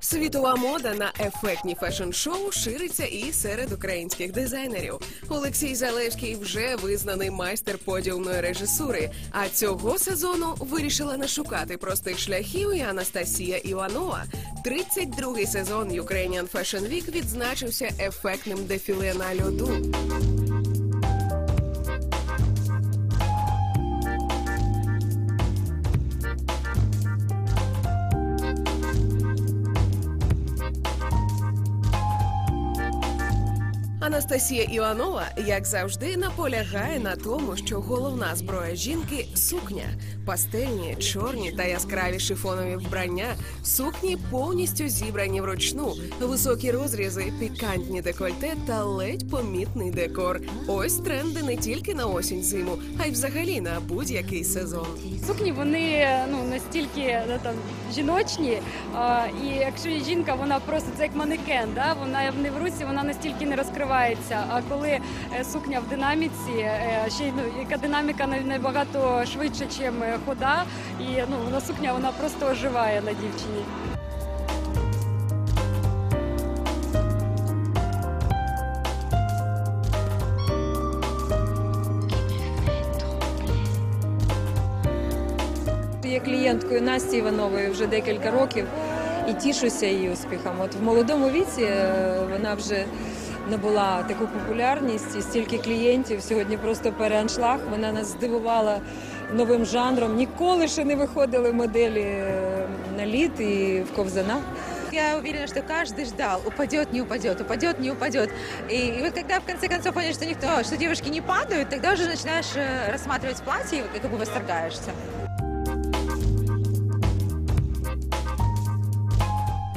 Світова мода на ефектні фешн-шоу шириться і серед українських дизайнерів. Олексій Залевський вже визнаний майстер подіумної режисури. А цього сезону вирішила не шукати простих шляхів і Анастасія Іванова. 32-й сезон Ukrainian Fashion Week відзначився ефектним дефіле на льоду. Анастасія Іванова, як завжди, наполягає на тому, що головна зброя жінки сукня, пастельні, чорні та яскраві шифонові вбрання, сукні повністю зібрані вручну, високі розрізи, пікантні декольте та ледь помітний декор. Ось тренди не тільки на осінь зиму, а й взагалі на будь-який сезон. Сукні вони ну настільки ну, там жіночні. А, і якщо жінка, вона просто це як манекен. Да? Вона не в русі, вона настільки не розкривається. А коли е, сукня в динаміці, е, ще ну яка динаміка набагато швидше, ніж хода, і ну вона сукня вона просто оживає на дівчині. Є клієнткою Насті Іванової вже декілька років і тішуся її успіхом. От в молодому віці е, вона вже набула таку популярність і стільки клієнтів. Сьогодні просто переаншлаг. Вона нас здивувала новим жанром. Ніколи ще не виходили моделі е, на лід і в ковзанах. Я уверена, что каждый ждал, упадет, не упадет, упадет, не упадет. И, и вот когда в конце концов поняли, что никто, что девушки не падают, тогда уже начинаешь э, рассматривать платье и как бы восторгаешься.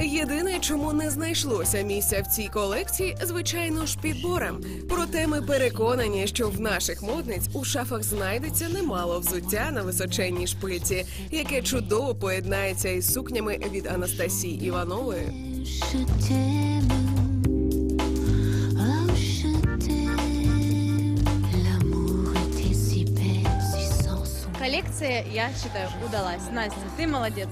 Єдине, чому не знайшлося місця в цій колекції, звичайно ж підборам. Проте ми переконані, що в наших модниць у шафах знайдеться немало взуття на височенній шпиці, яке чудово поєднається із сукнями від Анастасії Іванової. Коллекция, я считаю, удалась. Настя, ты молодец.